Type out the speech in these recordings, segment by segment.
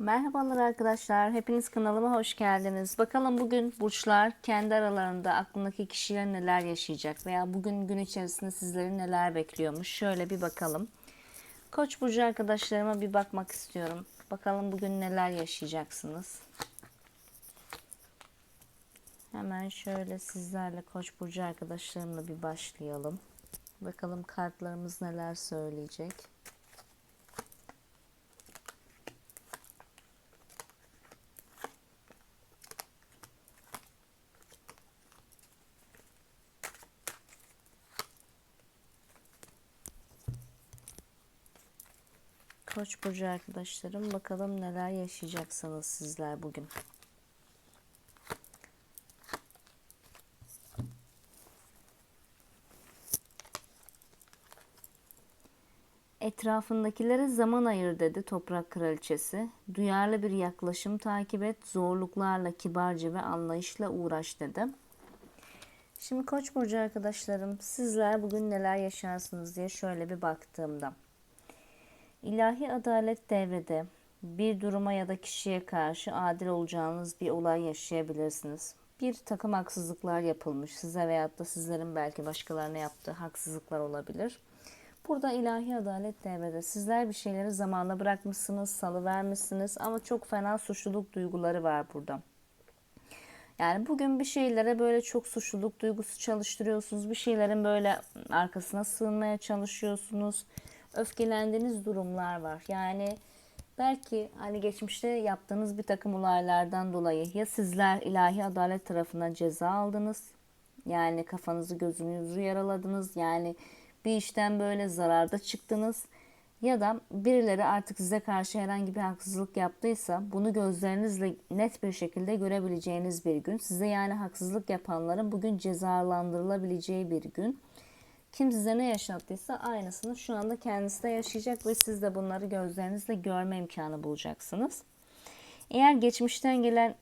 Merhabalar arkadaşlar. Hepiniz kanalıma hoş geldiniz. Bakalım bugün burçlar kendi aralarında aklındaki kişiler neler yaşayacak veya bugün gün içerisinde sizleri neler bekliyormuş. Şöyle bir bakalım. Koç burcu arkadaşlarıma bir bakmak istiyorum. Bakalım bugün neler yaşayacaksınız. Hemen şöyle sizlerle Koç burcu arkadaşlarımla bir başlayalım. Bakalım kartlarımız neler söyleyecek. Koç burcu arkadaşlarım bakalım neler yaşayacaksınız sizler bugün. Etrafındakilere zaman ayır dedi toprak kraliçesi. Duyarlı bir yaklaşım takip et, zorluklarla kibarca ve anlayışla uğraş dedi. Şimdi Koç burcu arkadaşlarım, sizler bugün neler yaşarsınız diye şöyle bir baktığımda. İlahi adalet devrede. Bir duruma ya da kişiye karşı adil olacağınız bir olay yaşayabilirsiniz. Bir takım haksızlıklar yapılmış size veyahut da sizlerin belki başkalarına yaptığı haksızlıklar olabilir. Burada ilahi adalet devrede. Sizler bir şeyleri zamanla bırakmışsınız, salıvermişsiniz ama çok fena suçluluk duyguları var burada. Yani bugün bir şeylere böyle çok suçluluk duygusu çalıştırıyorsunuz. Bir şeylerin böyle arkasına sığınmaya çalışıyorsunuz. Öfkelendiğiniz durumlar var. Yani belki hani geçmişte yaptığınız bir takım olaylardan dolayı ya sizler ilahi adalet tarafından ceza aldınız. Yani kafanızı gözünüzü yaraladınız. Yani bir işten böyle zararda çıktınız ya da birileri artık size karşı herhangi bir haksızlık yaptıysa bunu gözlerinizle net bir şekilde görebileceğiniz bir gün. Size yani haksızlık yapanların bugün cezalandırılabileceği bir gün. Kim size ne yaşattıysa aynısını şu anda kendisi de yaşayacak ve siz de bunları gözlerinizle görme imkanı bulacaksınız. Eğer geçmişten gelen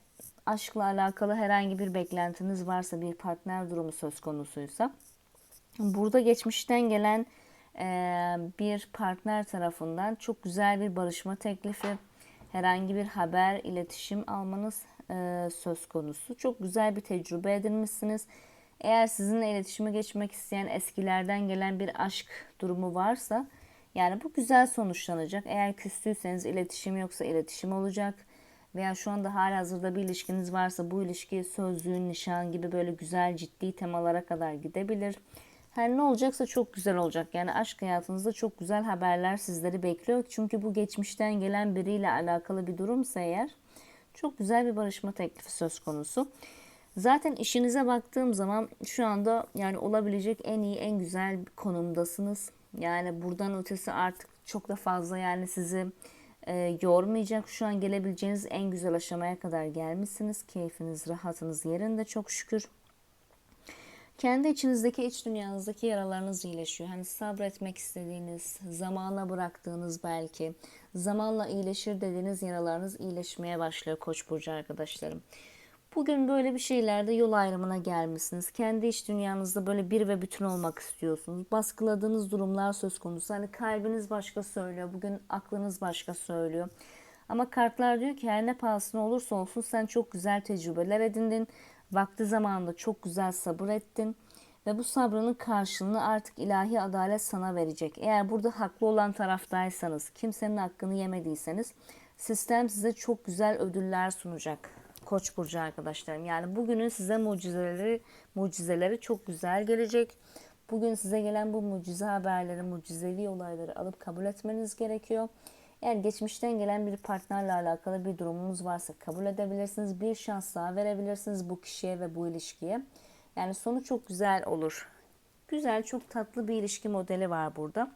aşkla alakalı herhangi bir beklentiniz varsa, bir partner durumu söz konusuysa, burada geçmişten gelen e, bir partner tarafından çok güzel bir barışma teklifi, herhangi bir haber, iletişim almanız e, söz konusu. Çok güzel bir tecrübe edinmişsiniz. Eğer sizinle iletişime geçmek isteyen eskilerden gelen bir aşk durumu varsa yani bu güzel sonuçlanacak. Eğer küstüyseniz iletişim yoksa iletişim olacak. Veya şu anda hala hazırda bir ilişkiniz varsa bu ilişki sözlüğün, nişan gibi böyle güzel ciddi temalara kadar gidebilir. Her ne olacaksa çok güzel olacak. Yani aşk hayatınızda çok güzel haberler sizleri bekliyor. Çünkü bu geçmişten gelen biriyle alakalı bir durumsa eğer çok güzel bir barışma teklifi söz konusu. Zaten işinize baktığım zaman şu anda yani olabilecek en iyi, en güzel konumdasınız. Yani buradan ötesi artık çok da fazla yani sizi e, yormayacak. Şu an gelebileceğiniz en güzel aşamaya kadar gelmişsiniz. Keyfiniz, rahatınız yerinde çok şükür. Kendi içinizdeki, iç dünyanızdaki yaralarınız iyileşiyor. Hani sabretmek istediğiniz, zamana bıraktığınız belki, zamanla iyileşir dediğiniz yaralarınız iyileşmeye başlıyor Koç burcu arkadaşlarım. Bugün böyle bir şeylerde yol ayrımına gelmişsiniz. Kendi iç dünyanızda böyle bir ve bütün olmak istiyorsunuz. Baskıladığınız durumlar söz konusu. Hani kalbiniz başka söylüyor. Bugün aklınız başka söylüyor. Ama kartlar diyor ki her ne pahasına olursa olsun sen çok güzel tecrübeler edindin. Vakti zamanında çok güzel sabır ettin. Ve bu sabrının karşılığını artık ilahi adalet sana verecek. Eğer burada haklı olan taraftaysanız, kimsenin hakkını yemediyseniz sistem size çok güzel ödüller sunacak. Koç burcu arkadaşlarım. Yani bugünün size mucizeleri mucizeleri çok güzel gelecek. Bugün size gelen bu mucize haberleri, mucizevi olayları alıp kabul etmeniz gerekiyor. Eğer geçmişten gelen bir partnerle alakalı bir durumunuz varsa kabul edebilirsiniz. Bir şans daha verebilirsiniz bu kişiye ve bu ilişkiye. Yani sonu çok güzel olur. Güzel, çok tatlı bir ilişki modeli var burada.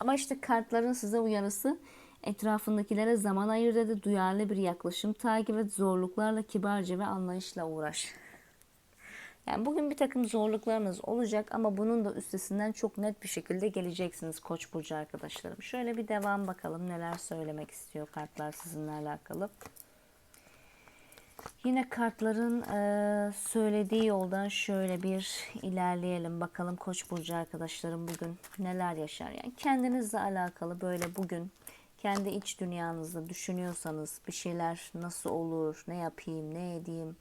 Ama işte kartların size uyarısı Etrafındakilere zaman ayır dedi. Duyarlı bir yaklaşım takip et. Zorluklarla kibarca ve anlayışla uğraş. Yani bugün bir takım zorluklarınız olacak ama bunun da üstesinden çok net bir şekilde geleceksiniz Koç burcu arkadaşlarım. Şöyle bir devam bakalım neler söylemek istiyor kartlar sizinle alakalı. Yine kartların e, söylediği yoldan şöyle bir ilerleyelim. Bakalım Koç burcu arkadaşlarım bugün neler yaşar. Yani kendinizle alakalı böyle bugün kendi iç dünyanızda düşünüyorsanız bir şeyler nasıl olur, ne yapayım, ne edeyim.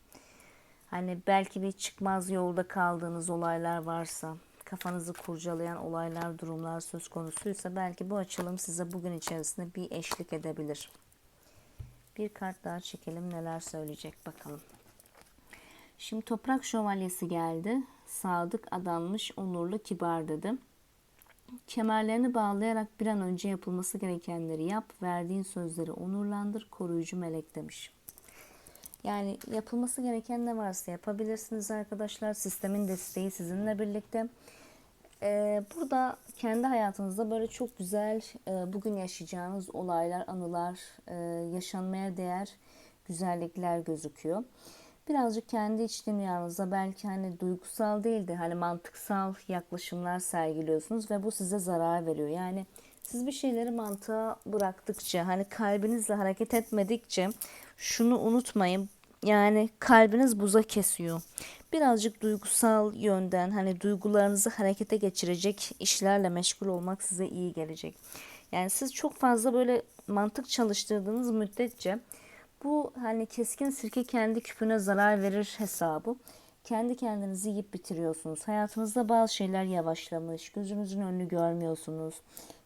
Hani belki bir çıkmaz yolda kaldığınız olaylar varsa, kafanızı kurcalayan olaylar, durumlar söz konusuysa belki bu açılım size bugün içerisinde bir eşlik edebilir. Bir kart daha çekelim neler söyleyecek bakalım. Şimdi toprak şövalyesi geldi. Sadık, adanmış, onurlu, kibar dedi. Kemerlerini bağlayarak bir an önce yapılması gerekenleri yap. Verdiğin sözleri onurlandır. Koruyucu melek demiş. Yani yapılması gereken ne varsa yapabilirsiniz arkadaşlar. Sistemin desteği sizinle birlikte. Ee, burada kendi hayatınızda böyle çok güzel e, bugün yaşayacağınız olaylar, anılar, e, yaşanmaya değer güzellikler gözüküyor. Birazcık kendi iç dünyanızda belki hani duygusal değil de hani mantıksal yaklaşımlar sergiliyorsunuz ve bu size zarar veriyor. Yani siz bir şeyleri mantığa bıraktıkça hani kalbinizle hareket etmedikçe şunu unutmayın. Yani kalbiniz buza kesiyor. Birazcık duygusal yönden hani duygularınızı harekete geçirecek işlerle meşgul olmak size iyi gelecek. Yani siz çok fazla böyle mantık çalıştırdığınız müddetçe bu hani keskin sirke kendi küpüne zarar verir hesabı. Kendi kendinizi yiyip bitiriyorsunuz. Hayatınızda bazı şeyler yavaşlamış. Gözünüzün önünü görmüyorsunuz.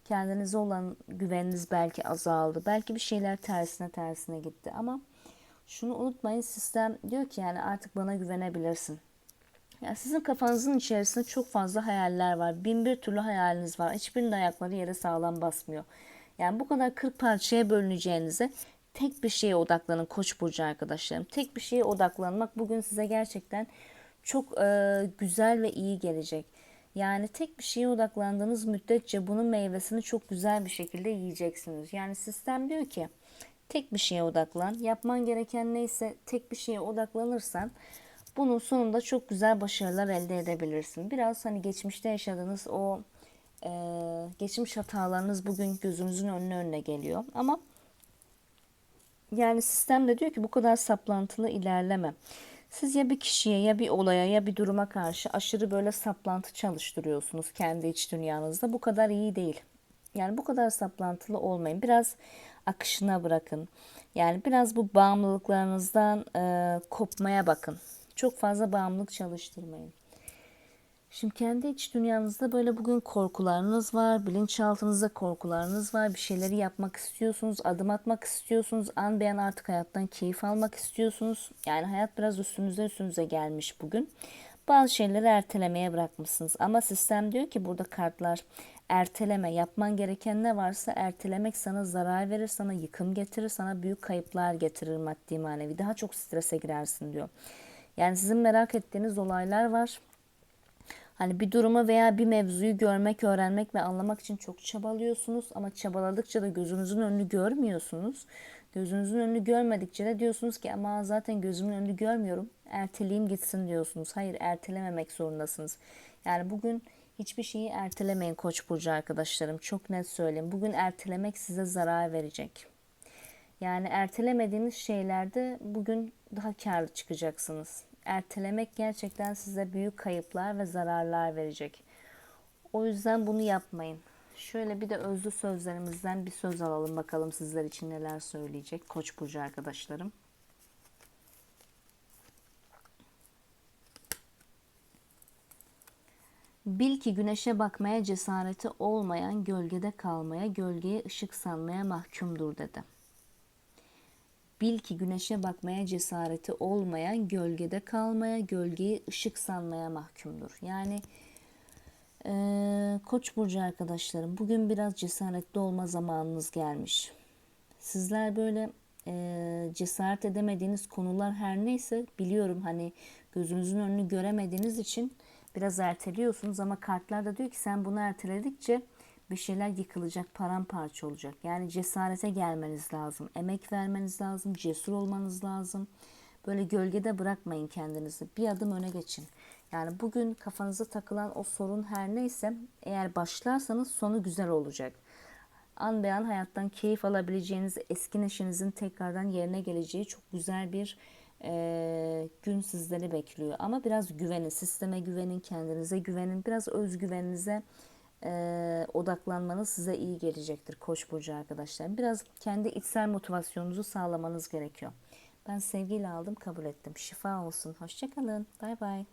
Kendinize olan güveniniz belki azaldı. Belki bir şeyler tersine tersine gitti. Ama şunu unutmayın sistem diyor ki yani artık bana güvenebilirsin. Yani sizin kafanızın içerisinde çok fazla hayaller var. Bin bir türlü hayaliniz var. Hiçbirinin ayakları yere sağlam basmıyor. Yani bu kadar 40 parçaya bölüneceğinize tek bir şeye odaklanın Koç burcu arkadaşlarım. Tek bir şeye odaklanmak bugün size gerçekten çok e, güzel ve iyi gelecek. Yani tek bir şeye odaklandığınız müddetçe bunun meyvesini çok güzel bir şekilde yiyeceksiniz. Yani sistem diyor ki tek bir şeye odaklan. Yapman gereken neyse tek bir şeye odaklanırsan bunun sonunda çok güzel başarılar elde edebilirsin. Biraz hani geçmişte yaşadığınız o e, geçmiş hatalarınız bugün gözünüzün önüne önüne geliyor. Ama yani sistem de diyor ki bu kadar saplantılı ilerleme. Siz ya bir kişiye ya bir olaya ya bir duruma karşı aşırı böyle saplantı çalıştırıyorsunuz kendi iç dünyanızda. Bu kadar iyi değil. Yani bu kadar saplantılı olmayın. Biraz akışına bırakın. Yani biraz bu bağımlılıklarınızdan e, kopmaya bakın. Çok fazla bağımlılık çalıştırmayın. Şimdi kendi iç dünyanızda böyle bugün korkularınız var, bilinçaltınızda korkularınız var, bir şeyleri yapmak istiyorsunuz, adım atmak istiyorsunuz, an beyan artık hayattan keyif almak istiyorsunuz. Yani hayat biraz üstünüze üstünüze gelmiş bugün. Bazı şeyleri ertelemeye bırakmışsınız ama sistem diyor ki burada kartlar erteleme, yapman gereken ne varsa ertelemek sana zarar verir, sana yıkım getirir, sana büyük kayıplar getirir maddi manevi. Daha çok strese girersin diyor. Yani sizin merak ettiğiniz olaylar var Hani bir durumu veya bir mevzuyu görmek, öğrenmek ve anlamak için çok çabalıyorsunuz ama çabaladıkça da gözünüzün önünü görmüyorsunuz. Gözünüzün önünü görmedikçe de diyorsunuz ki ama zaten gözümün önünü görmüyorum. Erteleyeyim gitsin diyorsunuz. Hayır ertelememek zorundasınız. Yani bugün hiçbir şeyi ertelemeyin Koç burcu arkadaşlarım. Çok net söyleyeyim. Bugün ertelemek size zarar verecek. Yani ertelemediğiniz şeylerde bugün daha karlı çıkacaksınız ertelemek gerçekten size büyük kayıplar ve zararlar verecek. O yüzden bunu yapmayın. Şöyle bir de özlü sözlerimizden bir söz alalım bakalım sizler için neler söyleyecek Koç burcu arkadaşlarım. Bil ki güneşe bakmaya cesareti olmayan gölgede kalmaya, gölgeye ışık sanmaya mahkumdur dedi. Bil ki güneşe bakmaya cesareti olmayan gölgede kalmaya, gölgeyi ışık sanmaya mahkumdur. Yani e, Koç burcu arkadaşlarım bugün biraz cesaretli olma zamanınız gelmiş. Sizler böyle e, cesaret edemediğiniz konular her neyse biliyorum hani gözünüzün önünü göremediğiniz için biraz erteliyorsunuz ama kartlar da diyor ki sen bunu erteledikçe bir şeyler yıkılacak, paramparça olacak. Yani cesarete gelmeniz lazım, emek vermeniz lazım, cesur olmanız lazım. Böyle gölgede bırakmayın kendinizi. Bir adım öne geçin. Yani bugün kafanıza takılan o sorun her neyse eğer başlarsanız sonu güzel olacak. An beyan hayattan keyif alabileceğiniz eski neşenizin tekrardan yerine geleceği çok güzel bir e, gün sizleri bekliyor. Ama biraz güvenin, sisteme güvenin, kendinize güvenin, biraz özgüveninize e, odaklanmanız size iyi gelecektir Koç burcu arkadaşlar. Biraz kendi içsel motivasyonunuzu sağlamanız gerekiyor. Ben sevgiyle aldım, kabul ettim. Şifa olsun. Hoşçakalın. Bay bay.